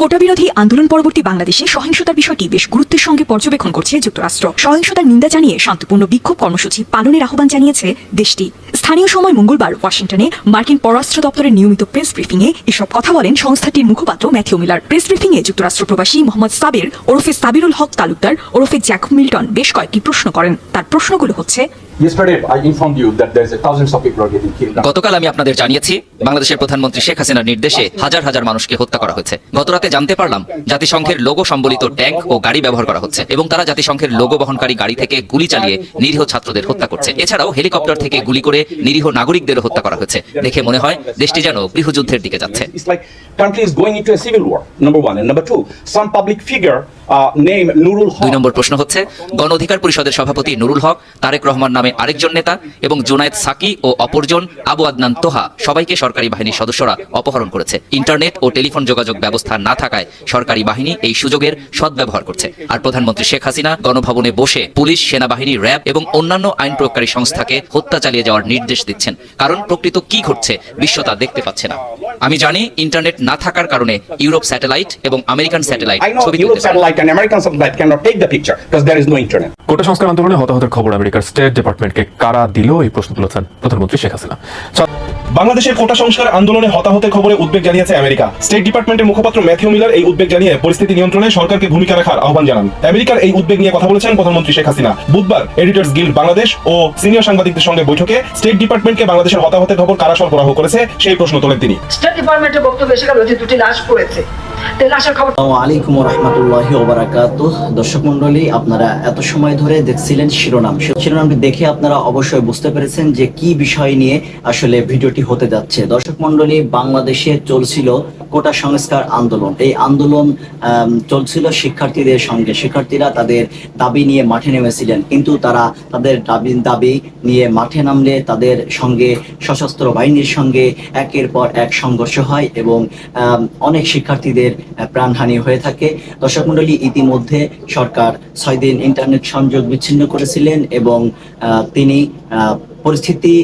কোটা বিরোধী আন্দোলন পরবর্তী বাংলাদেশে সহিংসতার বিষয়টি বেশ গুরুত্বের সঙ্গে পর্যবেক্ষণ করছে যুক্তরাষ্ট্র। সহিংসতার নিন্দা জানিয়ে শান্তিপূর্ণ বিক্ষোভ কর্মসূচি পালনের আহ্বান জানিয়েছে দেশটি। স্থানীয় সময় মঙ্গলবার ওয়াশিংটনে মার্কিন পররাষ্ট্র দপ্তরের নিয়মিত প্রেস ব্রিফিংয়ে এসব কথা বলেন সংস্থাটির মুখপাত্র ম্যাথিউ মিলার। প্রেস ব্রিফিংয়ে যুক্তরাষ্ট্র প্রবাসী মোহাম্মদ সাবির ওরফে সাবিরুল হক তালুকদার, ওরফে জ্যাক মিল্টন বেশ কয়েকটি প্রশ্ন করেন। তার প্রশ্নগুলো হচ্ছে গতকাল আমি আপনাদের জানিয়েছি বাংলাদেশের প্রধানমন্ত্রী শেখ হাসিনার নির্দেশে হাজার হাজার মানুষকে হত্যা করা হয়েছে। গতরাতে জানতে পারলাম জাতিসংঘের লোগো সম্বলিত ট্যাঙ্ক ও গাড়ি ব্যবহার করা হচ্ছে এবং তারা জাতিসংঘের লোগো বহনকারী গাড়ি থেকে গুলি চালিয়ে নিরীহ ছাত্রদের হত্যা করছে। এছাড়াও হেলিকপ্টার থেকে গুলি করে নিরীহ নাগরিকদেরও হত্যা করা হয়েছে। দেখে মনে হয় দেশটি যেন গৃহযুদ্ধের দিকে যাচ্ছে। Uh, দুই নম্বর প্রশ্ন হচ্ছে গণ অধিকার পরিষদের সভাপতি নুরুল হক তারেক রহমান নামে আরেকজন নেতা এবং জোনায়েদ সাকি ও অপরজন আবু আদনান তোহা। সবাইকে সরকারি বাহিনীর সদস্যরা অপহরণ করেছে। ইন্টারনেট ও টেলিফোন যোগাযোগ ব্যবস্থা না থাকায় সরকারি বাহিনী এই সুযোগের সদ্ব্যবহার করছে। আর প্রধানমন্ত্রী শেখ হাসিনা গণভবনে বসে পুলিশ সেনাবাহিনী র্যাব এবং অন্যান্য আইন প্রয়োগকারী সংস্থাকে হত্যা চালিয়ে যাওয়ার নির্দেশ দিচ্ছেন। কারণ প্রকৃত কি ঘটছে বিশ্ব তা দেখতে পাচ্ছে না। আমি জানি ইন্টারনেট না থাকার কারণে ইউরোপ স্যাটেলাইট এবং আমেরিকান স্যাটেলাইট ছবি তুলতে. কোটা সংস্কার আন্দোলনে হতাহতের খবর আমেরিকার স্টেট ডিপার্টমেন্টকে কারা দিল? এই প্রশ্ন তুলেছেন প্রধানমন্ত্রী শেখ হাসিনা। বাংলাদেশের কোটা সংস্কার আন্দোলনে হতাহতের খবরে উদ্বেগ জানিয়েছে আমেরিকা। স্টেট ডিপার্টমেন্টের মুখপাত্র ম্যাথিউ মিলার এই উদ্বেগ জানিয়ে পরিস্থিতি নিয়ন্ত্রণে সরকারকে ভূমিকা রাখার আহ্বান জানান। আমেরিকার এই উদ্বেগ নিয়ে কথা বলেছেন প্রধানমন্ত্রী শেখ হাসিনা। বুধবার এডিটর্স গিল্ড বাংলাদেশ ও সিনিয়র সাংবাদিকদের সঙ্গে বৈঠকে স্টেট ডিপার্টমেন্টকে বাংলাদেশের হতাহতের খবর কারা সরবরাহ করেছে সেই প্রশ্ন তোলেন তিনি। স্টেট ডিপার্টমেন্টের বক্তব্য এসে গেল যে দুটি লাশ পড়েছে। আলাইকুম রহমতুল্লাহি ওবারাকাত দর্শক মন্ডলী আপনারা এত সময় ধরে দেখছিলেন শিরোনাম। শিরোনামটি দেখে আপনারা অবশ্যই বুঝতে পেরেছেন যে কি বিষয় নিয়ে আসলে ভিডিওটি হতে যাচ্ছে। দর্শক মন্ডলী বাংলাদেশে চলছিল কোটা সংস্কার আন্দোলন। এই আন্দোলন চলছিল শিক্ষার্থীদের সঙ্গে। শিক্ষার্থীরা তাদের দাবি নিয়ে মাঠে নেমেছিলেন। কিন্তু তারা তাদের দাবি দাবি নিয়ে মাঠে নামলে তাদের সঙ্গে, সশস্ত্র বাহিনীর সঙ্গে একের পর এক সংঘর্ষ হয় এবং অনেক শিক্ষার্থীদের প্রাণহানি হয়ে থাকে। দর্শক মন্ডলী ইতিমধ্যে সরকার ছয় দিন ইন্টারনেট সংযোগ বিচ্ছিন্ন করেছিলেন এবং তিনি পরিস্থিতি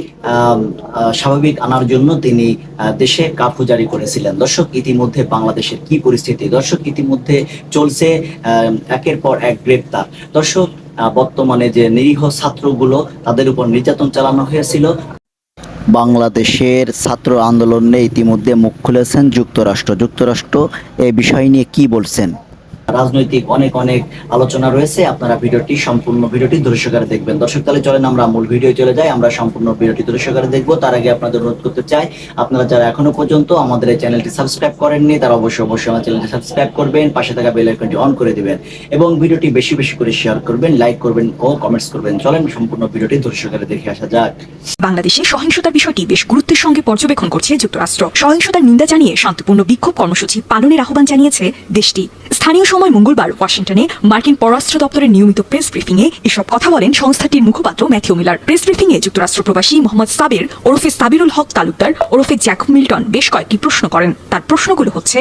স্বাভাবিক আনার জন্য তিনি দেশে কার্ফু জারি করেছিলেন। দর্শক, ইতিমধ্যে বাংলাদেশের কি পরিস্থিতি? দর্শক, ইতিমধ্যে চলছে একের পর এক গ্রেপ্তার। দর্শক বর্তমানে যে নিরীহ ছাত্রগুলো, তাদের উপর নির্যাতন চালানো হয়েছিল। বাংলাদেশের ছাত্র আন্দোলনে ইতিমধ্যে মুখ খুলেছেন যুক্তরাষ্ট্র। যুক্তরাষ্ট্র এ বিষয় নিয়ে কি বলছেন? রাজনৈতিক অনেক অনেক আলোচনা রয়েছে, আপনারা ভিডিওটি সম্পূর্ণ ভিডিওটি দর্শকারে দেখবেন। দর্শক তাহলে চলেন আমরা মূল ভিডিও চলে যাই, আমরা সম্পূর্ণ ভিডিওটি দর্শকারে দেখব। তার আগে আপনাদের অনুরোধ করতে চাই, আপনারা যারা এখনও পর্যন্ত আমাদের এই চ্যানেলটি সাবস্ক্রাইব করেননি, তারা অবশ্যই অবশ্যই আমার চ্যানেলটি সাবস্ক্রাইব করবেন, পাশে থাকা বেল আইকনটি অন করে দিবেন এবং ভিডিওটি বেশি বেশি করে শেয়ার করবেন, লাইক করবেন ও কমেন্টস করবেন। চলেন সম্পূর্ণ ভিডিওটি দর্শকারে দেখে আসা যাক। বাংলাদেশে সহিংসতার বিষয়টি বেশ গুরুত্বের সঙ্গে পর্যবেক্ষণ করছে যুক্তরাষ্ট্র। সহিংসতার নিন্দা জানিয়ে শান্তিপূর্ণ বিক্ষোভ কর্মসূচি পালনের আহ্বান জানিয়েছে দেশটি। স্থানীয় সময় মঙ্গলবার ওয়াশিংটনে মার্কিন পররাষ্ট্র দপ্তরের নিয়মিত প্রেস ব্রিফিংয়ে এসব কথা বলেন সংস্থাটির মুখপাত্র ম্যাথিউ মিলার। প্রেস ব্রিফিংয়ে যুক্তরাষ্ট্র প্রবাসী মোহাম্মদ সাবির, ওরফে সাবিরুল হক তালুকদার, ওরফে জ্যাক মিল্টন বেশ কয়েকটি প্রশ্ন করেন। তার প্রশ্নগুলো হচ্ছে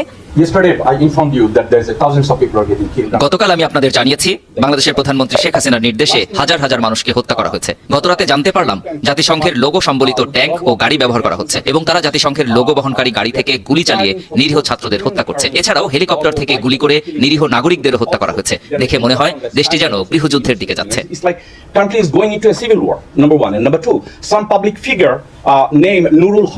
গতকাল আমি আপনাদের জানিয়েছি বাংলাদেশের প্রধানমন্ত্রী শেখ হাসিনার নির্দেশে হাজার হাজার মানুষকে হত্যা করা হয়েছে। গতরাতে জানতে পারলাম জাতিসংঘের লোগো সম্বলিত ট্যাঙ্ক ও গাড়ি ব্যবহার করা হচ্ছে এবং তারা জাতিসংঘের লোগো বহনকারী গাড়ি থেকে গুলি চালিয়ে নিরীহ ছাত্রদের হত্যা করছে। এছাড়াও হেলিকপ্টার থেকে গুলি করে নিরীহ নাগরিকদেরও হত্যা করা হয়েছে। দেখে মনে হয় দেশটি যেন গৃহযুদ্ধের দিকে যাচ্ছে।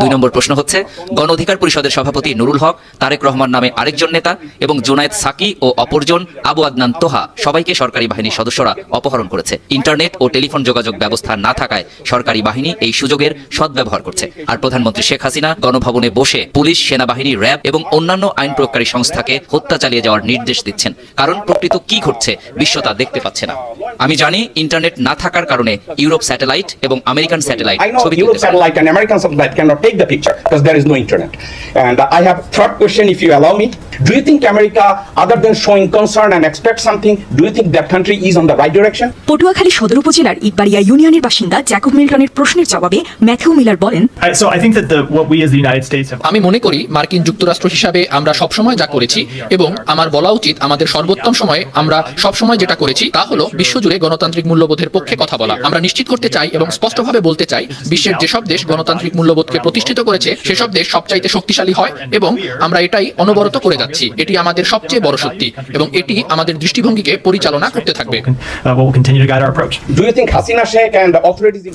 দুই নম্বর প্রশ্ন হচ্ছে গণ অধিকার পরিষদের সভাপতি নুরুল হক তারেক রহমান নামে আরেকজন নেতা এবং জোনায়েদ সাকি ও অপরজন আবু আদনান তোহা সবাইকে সরকারি বাহিনীর সদস্যরা অপহরণ করেছে। ইন্টারনেট ও টেলিফোন যোগাযোগ ব্যবস্থা না থাকায় সরকারি বাহিনী এই সুযোগের সদ্ব্যবহার করছে। আর প্রধানমন্ত্রী শেখ হাসিনা গণভবনে বসে পুলিশ সেনাবাহিনী র্যাব এবং অন্যান্য আইন প্রয়োগকারী সংস্থাকে হত্যা চালিয়ে যাওয়ার নির্দেশ দিচ্ছেন। কারণ প্রকৃত কি ঘটছে বিশ্ব তা দেখতে পাচ্ছে না। আমি জানি ইন্টারনেট না থাকার কারণে ইউরোপ স্যাটেলাইট এবং আমেরিকান স্যাটেলাইট ছবি তুলতে satellite and American satellite cannot take the picture because there is no internet. And I have third question, if you allow me. Do you think America, other than showing concern and expect something, do you think that country is on the right direction? Patuakhali সদর উপজেলার ইটবাড়িয়া ইউনিয়নের বাসিন্দা Jacob মিল্টনের প্রশ্নের জবাবে Matthew Miller বলেন So I think that the, what we as the United States have আমি মনে করি মার্কিন যুক্তরাষ্ট্র হিসাবে আমরা সবসময় যা করেছি এবং আমার বলা উচিত আমাদের সর্বোত্তম সময়ে আমরা সবসময় যেটা করেছি তা হলো বিশ্বজুড়ে গণতান্ত্রিক মূল্যবোধের পক্ষে কথা বলা আমরা নিশ্চিত করতে চাই এবং স্পষ্টভাবে বলতে চাই বিশ্বের যেসব দেশ গণতান্ত্রিক মূল্যবোধকে প্রতিষ্ঠিত করেছে সেসব দেশ সবচাইতে শক্তিশালী হয় এবং আমরা এটাই অনবরত করে যাচ্ছি এটি আমাদের সবচেয়ে বড় শক্তি এবং এটি আমাদের দৃষ্টিভঙ্গিকে পরিচালনা করতে থাকবে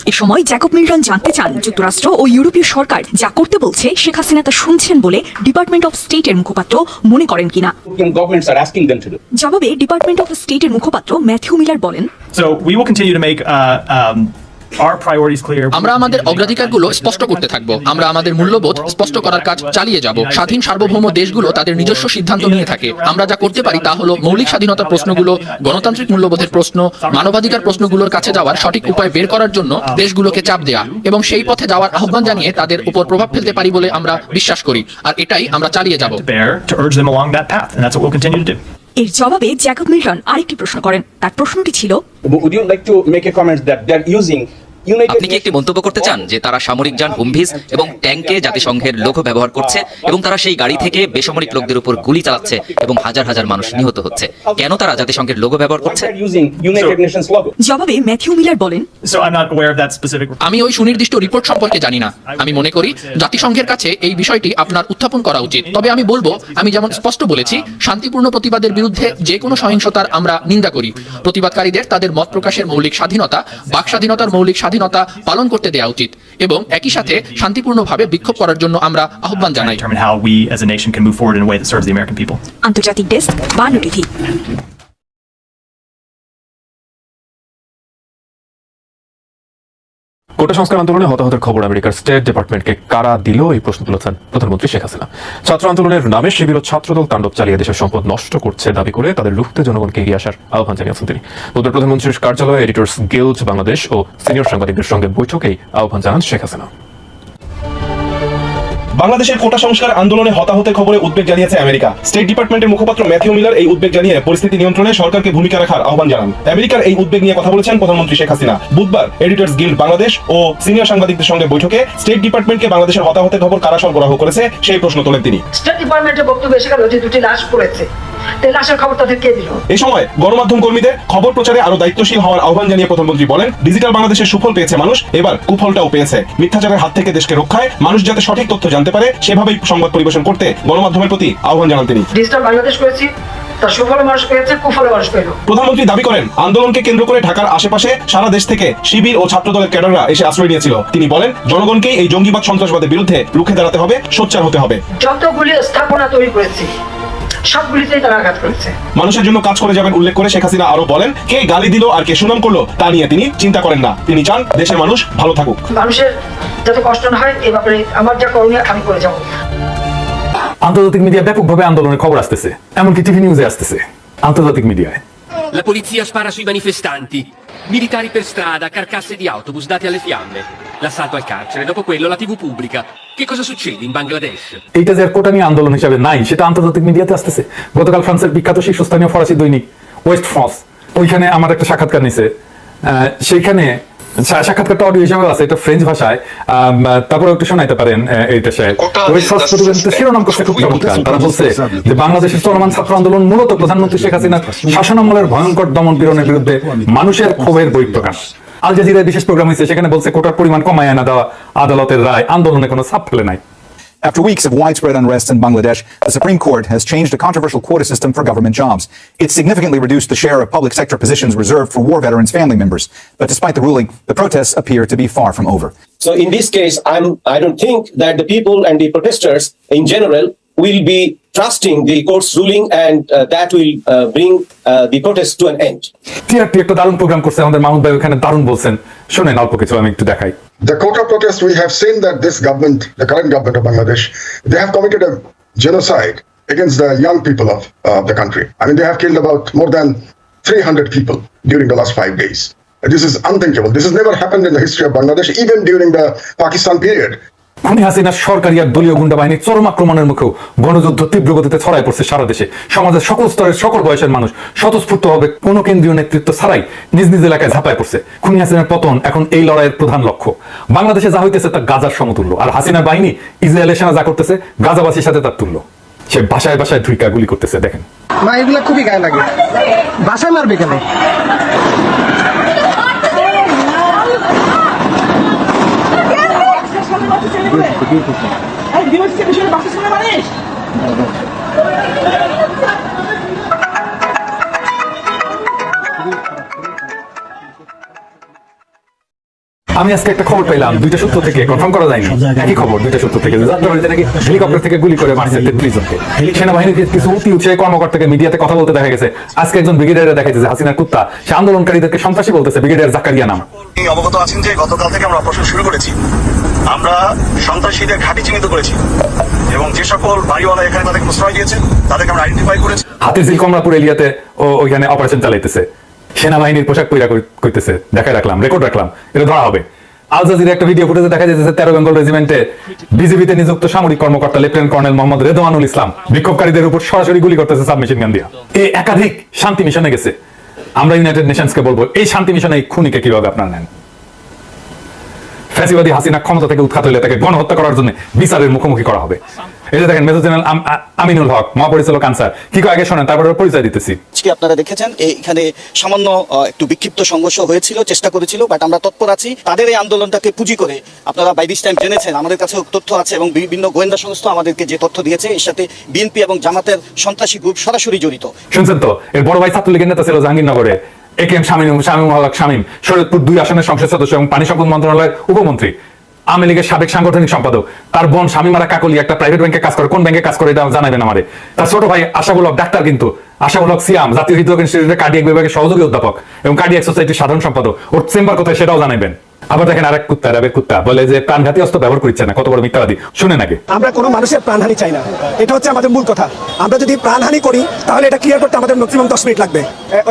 এ সময় জ্যাকব মিল্টন জানতে চান যুক্তরাষ্ট্র ও ইউরোপীয় সরকার যা করতে বলছে শেখ হাসিনা তা শুনছেন বলে ডিপার্টমেন্ট অফ স্টেটের মুখপাত্র মনে করেন কিনা? জবাবে ডিপার্টমেন্ট অফ স্টেটের মুখপাত্র ম্যাথিউ মিলার বলেন So we will continue to make uh, um. আমরা আমাদের অগ্রাধিকারগুলো স্পষ্ট করতে থাকব। আমরা আমাদের মূল্যবোধ স্পষ্ট করার কাজ চালিয়ে যাব। স্বাধীন সার্বভৌম দেশগুলো তাদের নিজস্ব সিদ্ধান্ত নিয়ে থাকে। আমরা যা করতে পারি তা হলো মৌলিক স্বাধীনতার প্রশ্নগুলো গণতান্ত্রিক মূল্যবোধের প্রশ্ন মানবাধিকার প্রশ্নগুলোর কাছে যাওয়ার সঠিক উপায় বের করার জন্য দেশগুলোকে চাপ দেয়া এবং সেই পথে যাওয়ার আহ্বান জানিয়ে তাদের উপর প্রভাব ফেলতে পারি বলে আমরা বিশ্বাস করি। আর এটাই আমরা চালিয়ে যাব। এর জবাবে জ্যাকব মিল্টন আরেকটি প্রশ্ন করেন তার প্রশ্নটি ছিল Would you like to make a comment that they're using আপনি কি একটি মন্তব্য করতে চান যে তারা সামরিক যান হুমভিজ এবং ট্যাঙ্কে জাতিসংঘের লোগো ব্যবহার করছে এবং তারা সেই গাড়ি থেকে বেসামরিক লোকদের উপর গুলি চালাচ্ছে এবং হাজার হাজার মানুষ নিহত হচ্ছে কেন তারা জাতিসংঘের লোগো ব্যবহার করছে. জবাবে ম্যাথিউ মিলার বলেন. আমি ওই সুনির্দিষ্ট রিপোর্ট সম্পর্কে জানি না আমি মনে করি জাতিসংঘের কাছে এই বিষয়টি আপনার উত্থাপন করা উচিত তবে আমি বলব আমি যেমন স্পষ্ট বলেছি শান্তিপূর্ণ প্রতিবাদের বিরুদ্ধে যে কোনো সহিংসতার আমরা নিন্দা করি প্রতিবাদকারীদের তাদের মত প্রকাশের মৌলিক স্বাধীনতা বাক স্বাধীনতার মৌলিক স্বাধীনতা পালন করতে দেওয়া উচিত এবং একই সাথে শান্তিপূর্ণভাবে বিক্ষোভ করার জন্য আমরা আহ্বান জানাই। Determine how we কোটা সংস্কার আন্দোলনে হতাহতের খবর আমেরিকার স্টেট ডিপার্টমেন্টকে কারা দিল? এই প্রশ্ন তুলেছেন প্রধানমন্ত্রী শেখ হাসিনা। ছাত্র আন্দোলনের নামে শিবির ও ছাত্রদল তাণ্ডব চালিয়ে দেশের সম্পদ নষ্ট করছে দাবি করে তাদের রুখতে জনগণকে এগিয়ে আসার আহ্বান জানিয়েছেন তিনি। বুধবার প্রধানমন্ত্রীর কার্যালয়ে এডিটর্স গিল্ড, বাংলাদেশ ও সিনিয়র সাংবাদিকদের সঙ্গে বৈঠকেই আহ্বান জানান শেখ হাসিনা। বাংলাদেশের কোটা সংস্কার আন্দোলনে হতাহতের খবরে উদ্বেগ জানিয়েছে আমেরিকা। স্টেট ডিপার্টমেন্টের মুখপাত্র ম্যাথিউ মিলার এই উদ্বেগ জানিয়ে পরিস্থিতি নিয়ন্ত্রণে সরকারকে ভূমিকা রাখার আহ্বান জানান। আমেরিকার এই উদ্বেগ নিয়ে কথা বলেছেন প্রধানমন্ত্রী শেখ হাসিনা। বুধবার এডিটার্স গিল্ড বাংলাদেশ ও সিনিয়র সাংবাদিকদের সঙ্গে বৈঠকে স্টেট ডিপার্টমেন্টকে বাংলাদেশের হতাহতের খবর কারা সরবরাহ করেছে সেই প্রশ্ন তোলেন তিনি। স্টেট ডিপার্টমেন্টের বক্তব্য এসে গেল যে দুটি লাশ পড়েছে। লাশের খবর তাদের কে দিল? এই সময় গণমাধ্যম কর্মীদের খবর প্রচারে আরও দায়িত্বশীল হওয়ার আহ্বান জানিয়ে প্রধানমন্ত্রী বলেন ডিজিটাল বাংলাদেশের সুফল পেয়েছে মানুষ এবার কুফলটাও পেয়েছে। মিথ্যাচারের হাত থেকে দেশকে রক্ষায় মানুষ যাতে সঠিক তথ্য জানতে পারে সেভাবেই সংবাদ পরিবেশন করতে গণমাধ্যমের প্রতি আহ্বান জানান তিনি। ডিজিটাল বাংলাদেশ করেছি তার সুফলে মানুষ পেয়েছে কুফলে মানুষ পেল। প্রধানমন্ত্রী দাবি করেন আন্দোলনকে কেন্দ্র করে ঢাকার আশেপাশে সারা দেশ থেকে শিবির ও ছাত্রদলের ক্যাডাররা এসে আশ্রয় নিয়েছিল। তিনি বলেন জনগণকেই এই জঙ্গিবাদ সন্ত্রাসবাদের বিরুদ্ধে রুখে দাঁড়াতে হবে সোচ্চার হতে হবে। যতগুলি স্থাপনা তৈরি করেছি সবগুলিতেই তারা আঘাত করেছে মানুষের জন্য কাজ করে যাবেন উল্লেখ করে শেখ হাসিনা আরও বলেন কে গালি দিল আর কে সুনাম করল তা নিয়ে তিনি চিন্তা করেন না তিনি চান দেশের মানুষ ভালো থাকুক মানুষের যাতে কষ্ট না হয় এ ব্যাপারে আমার যা করণীয় আমি করে যাব আন্তর্জাতিক মিডিয়া ব্যাপকভাবে আন্দোলনের খবর আসতেছে এমনকি টিভি নিউজে আসতেছে আন্তর্জাতিক মিডিয়ায় La polizia spara sui manifestanti. Militari per strada, carcasse di autobus date alle fiamme. L'assalto al carcere, dopo quello la TV pubblica. Che cosa succede in Bangladesh? এইটা যে কোটা নিয়ে আন্দোলন হিসাবে নাই সেটা আন্তর্জাতিক মিডিয়াতে আসতেছে গতকাল ফ্রান্সের বিখ্যাত শীর্ষস্থানীয় ফরাসি দৈনিক ওয়েস্ট ফ্রান্স ওইখানে আমার একটা সাক্ষাৎকার নিছে সেইখানে সাক্ষাৎকারটা অডিও হিসাবে আছে এটা ফ্রেঞ্চ ভাষায় তারপরে একটু শোনাইতে পারেন এইটা সাহেব ওয়েস্ট ফ্রান্স প্রতিবেদনটা শিরোনাম করছে খুব চমৎকার তারা বলছে যে বাংলাদেশের চলমান ছাত্র আন্দোলন মূলত প্রধানমন্ত্রী শেখ হাসিনার শাসনামলের ভয়ঙ্কর দমন পীড়নের বিরুদ্ধে মানুষের ক্ষোভের বহিঃপ্রকাশ আল জাজিরায় বিশেষ প্রোগ্রাম হয়েছে সেখানে বলছে কোটার পরিমাণ কমায় আনা দেওয়া আদালতের রায় আন্দোলনে কোনো ছাপ ফেলে নাই After weeks of widespread unrest in Bangladesh, the Supreme Court has changed a controversial quota system for government jobs. It significantly reduced the share of public sector positions reserved for war veterans' family members. But despite the ruling, the protests appear to be far from over. So in this case, I'm, I don't think that the people and the protesters in general will be trusting the court's ruling and uh, that will uh, bring uh, the protest to an end. TRT একটা দারুণ programme করছে আমাদের মাহমুদ ভাই ওখানে দারুণ বলছেন শোনেন অল্প কিছু আমি একটু দেখাই The quota protest, we have seen that this government, the current government of Bangladesh, they have committed a genocide against the young people of uh, the country. I mean, they have killed about more than 300 people during the last five days. This is unthinkable. This has never happened in the history of Bangladesh, even during the Pakistan period. খুনি হাসিনার সরকারি আর দলীয় গুন্ডা বাহিনীর চরম আক্রমণের মুখেও গণযুদ্ধ তীব্র গতিতে ছড়াই পড়ছে সারা দেশে। সমাজের সকল স্তরের সকল বয়সের মানুষ স্বতঃস্ফূর্ত হবে কোন কেন্দ্রীয় নেতৃত্ব ছাড়াই নিজ নিজ এলাকায় ঝাঁপায় পড়ছে। খুনি হাসিনার পতন এখন এই লড়াইয়ের প্রধান লক্ষ্য। বাংলাদেশে যা হইতেছে তা গাজার সমতুল্য, আর হাসিনার বাহিনী ইসরায়েলের সেনা যা করতেছে, গাজাবাসীর সাথে তার তুল্য। সে বাসায় বাসায় ধুইকা গুলি করতেছে, দেখেন। না, এগুলো খুবই গায়ে লাগে। বাসায় মারবে কেন? দিবস দিবস বাসে শুনে মানিস আমি আজকে একটা খবর পেলাম দুইটা সূত্র থেকে কনফার্ম করা যায়নি। একই খবর দুইটা সূত্র থেকে। যাত্রাবাড়িতে নাকি হেলিকপ্টার থেকে গুলি করে মারছে তেত্রিশ জনকে। সেনাবাহিনীর কিছু অতি উৎসাহী কর্মকর্তাকে মিডিয়াতে কথা বলতে দেখা গেছে। আজকে একজন ব্রিগেডিয়ার হাসিনার কুত্তা। সে আন্দোলনকারীদেরকে সন্ত্রাসী বলতেছে ব্রিগেডিয়ার জাকারিয়া নাম। অবগত আছেন যে গতকাল থেকে আমরা অপারেশন শুরু করেছি। আমরা সন্ত্রাসীদের ঘাঁটি চিহ্নিত করেছি। এবং যে সকল বাড়িওয়ালা এখানে তাদেরকে প্রশ্রয় দিয়েছে তাদেরকে আমরা আইডেন্টিফাই করেছি। হাতির ঝিল কমলাপুর এরিয়াতে ও ওইখানে অপারেশন চালাইতেছে। সেনাবাহিনীর পোশাক পইরা করতেছে দেখায় রাখলাম রেকর্ড রাখলাম। এটা ধরা হবে। আল একটা ভিডিও ফুটেজে দেখা যাচ্ছে তেরো বেঙ্গল রেজিমেন্টে বিজেপিতে নিযুক্ত সামরিক কর্মকর্তা লেফটেন্যান্ট কর্নেল মোহাম্মদ রেদওয়ানুল ইসলাম বিক্ষোভকারীদের উপর সরাসরি গুলি করতেছে সাবমেশিন গান দিয়া। এই একাধিক শান্তি মিশনে গেছে। আমরা ইউনাইটেড নেশনসকে বলব, এই শান্তি মিশনে এই খুনিকে কীভাবে আপনার নেন? ফ্যাসিবাদী হাসিনা ক্ষমতা থেকে উৎখাত হলে তাকে গণহত্যা করার জন্য বিচারের মুখোমুখি করা হবে। এই যে দেখেন মেজর জেনারেল আমিনুল হক মহাপরিচালক আনসার কি আগে শোনেন তারপরে পরিচয় দিতেছি। আপনারা দেখেছেন এখানে সামান্য একটু বিক্ষিপ্ত সংঘর্ষ হয়েছিল চেষ্টা করেছিল বাট আমরা তৎপর আছি। তাদের এই আন্দোলনটাকে পুঁজি করে আপনারা বাই দিস টাইম জেনেছেন আমাদের কাছে তথ্য আছে এবং বিভিন্ন গোয়েন্দা সংস্থা আমাদেরকে যে তথ্য দিয়েছে এর সাথে বিএনপি এবং জামাতের সন্ত্রাসী গ্রুপ সরাসরি জড়িত। শুনছেন তো এর বড় ভাই ছাত্রলীগের নেতা ছিল জাহাঙ্গীরনগরে। A K M Shamim Shamim Haque Shamim, Shariatpur দুই আসনের সংসদ সদস্য এবং পানি সম্পদ মন্ত্রণালয়ের উপমন্ত্রী। আওয়ামী লীগের সাবেক সাংগঠনিক সম্পাদক। তার বোন শামীমারা কাকলি একটা প্রাইভেট ব্যাংকে কাজ করে। কোন ব্যাংকে কাজ করে এটা জানাবেন আমারে। তার ছোট ভাই আশাবুল হক, ডাক্তার কিন্তু। আশাবুল হক সিয়াম, জাতীয় হৃদরোগ ইনস্টিটিউটের কার্ডিয়াক বিভাগের সহযোগী অধ্যাপক এবং কার্ডিয়াক সোসাইটির সাধারণ সম্পাদক। ওর চেম্বার কোথায় সেটাও জানাবেন। আবার দেখেন আরেক কুত্তা র্যাবের কুত্তা বলে যে প্রাণঘাতী অস্ত্র ব্যবহার করছে না কত বড় মিথ্যাবাদী। শুনে নাকি আমরা কোনো মানুষের প্রাণহানি চাই না। এটা হচ্ছে আমাদের মূল কথা। আমরা যদি প্রাণহানি করি তাহলে এটা ক্লিয়ার করতে আমাদের ম্যাক্সিমাম দশ মিনিট লাগবে।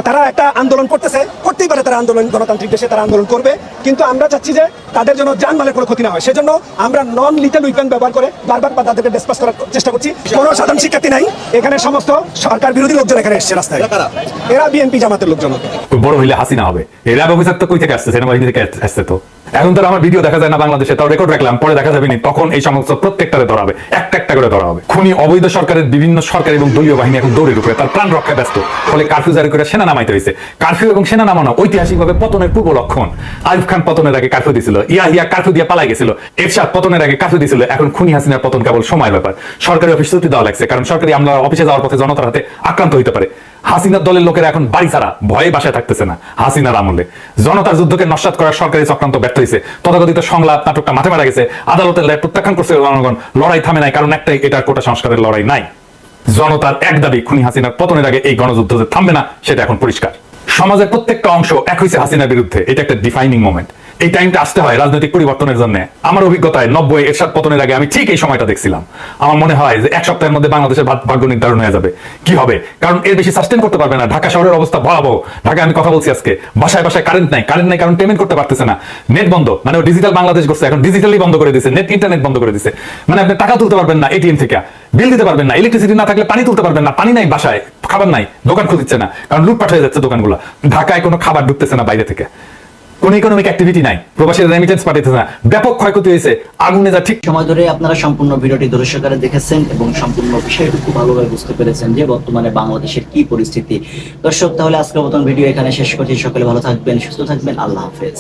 তারা একটা আন্দোলন করতেছে করতেই পারে তারা আন্দোলন গণতান্ত্রিক দেশে তারা আন্দোলন করবে। কিন্তু আমরা চাচ্ছি যে তাদের জন্য জানমালের কোনো ক্ষতি না হয়। সেজন্য আমরা নন লিটাল উইপেন ব্যবহার করে বারবার বা তাদেরকে ডিসপাস করার চেষ্টা করছি। কোনো সাধারণ শিক্ষার্থী নাই। এখানে সমস্ত সরকার বিরোধী লোকজন এখানে এসছে রাস্তায়। এরা বিএনপি জামাতের লোকজন। বড় হইলে হাসিনা হবে। এই র্যাব অফিসার তো কই থেকে আসছে? সেনাবাহিনী থেকে আসছে তো। এখন তো আমার ভিডিও দেখা যায় না বাংলাদেশে, তাও রেকর্ড রাখলাম, পরে দেখা যাবে নি, তখন এই সমস্ত প্রত্যেকটারে ধরা হবে একটা একটা করে ধরা হবে খুনি, অবৈধ সরকারের বিভিন্ন সরকার এবং দলীয় বাহিনী এখন দৌড়ে ঢুকে, তার প্রাণ রক্ষায় ব্যস্ত। ফলে কারফিউ জারি করে সেনা নামাইতে হয়েছে কারফিউ এবং সেনা নামানো ঐতিহাসিকভাবে পতনের পূর্ব লক্ষণ। আইফ খান পতনের আগে কারফিউ দিছিল ইয়া ইয়া কারফিউ দিয়ে পালাই গেছিল, এরশাদ পতনের আগে কারফিউ দিছিল, এখন খুনি হাসিনার পতন কেবল সময় ব্যাপার। সরকারি অফিস ছুটি দেওয়া লাগছে, কারণ সরকারি আমলা অফিসে যাওয়ার পথে জনতার হাতে আক্রান্ত হইতে পারে। হাসিনার দলের লোকেরা এখন বাড়ি ছাড়া, ভয়ে বাসায় থাকতেছে না, হাসিনার আমলে। জনতার যুদ্ধকে নস্বাত করার সরকারি চক্রান্ত ব্যর্থ হয়েছে তথাকথিত সংলাপ, নাটকটা মাঠে মারা গেছে। আদালতের রায় প্রত্যাখ্যান করছে জনগণ। লড়াই থামে নাই, কারণ একটাই, এটার কোটা সংস্কারের লড়াই নাই। জনতার এক দাবি, খুনি হাসিনার পতনের আগে এই গণযুদ্ধ যে থামবে না, সেটা এখন পরিষ্কার। সমাজের প্রত্যেকটা অংশ এক হয়েছে হাসিনার বিরুদ্ধে। এটা একটা ডিফাইনিং মোমেন্ট এই টাইমটা আসতে হয় রাজনৈতিক পরিবর্তনের জন্য। আমার অভিজ্ঞতায় নব্বই এরশাদ পতনের আগে আমি ঠিক এই সময়টা দেখছিলাম। আমার মনে হয় যে এক সপ্তাহের মধ্যে বাংলাদেশের ভাগ্য নির্ধারণ হয়ে যাবে। কি হবে? কারণ এর বেশি সাস্টেন করতে পারবে না। ঢাকা শহরের অবস্থা ভয়াবহ। ঢাকায় আমি কথা বলছি আজকে। বাসায় বাসায় কারেন্ট নাই। কারেন্ট নাই কারণ পেমেন্ট করতে পারতেছে না। নেট বন্ধ। মানে ডিজিটাল বাংলাদেশ করছে এখন ডিজিটালি বন্ধ করে দিছে। নেট ইন্টারনেট বন্ধ করে দিছে। মানে আপনি টাকা তুলতে পারবেন না এটিএম থেকে। বিল দিতে পারবেন না। ইলেকট্রিসিটি না থাকলে পানি তুলতে পারবেন না। পানি নাই বাসায়। খাবার নাই। দোকান খুঁজছে না। কারণ লুটপাট হয়ে যাচ্ছে দোকানগুলো। ঢাকায় কোনো খাবার ঢুকতেছে না বাইরে থেকে। কোনো ইকোনমিক অ্যাক্টিভিটি নাই। প্রবাসী রেমিটেন্স পাঠাইতেছে না। ব্যাপক ক্ষয়ক্ষতি হয়েছে। আগুনে যা ঠিক সময় ধরে আপনারা সম্পূর্ণ ভিডিওটি আকারে দেখেছেন এবং সম্পূর্ণ বিষয়টি খুব ভালোভাবে বুঝতে পেরেছেন যে বর্তমানে বাংলাদেশের কি পরিস্থিতি। দর্শক, তাহলে আজকের মতন ভিডিও এখানে শেষ করছি। সকলে ভালো থাকবেন, সুস্থ থাকবেন। আল্লাহ হাফেজ।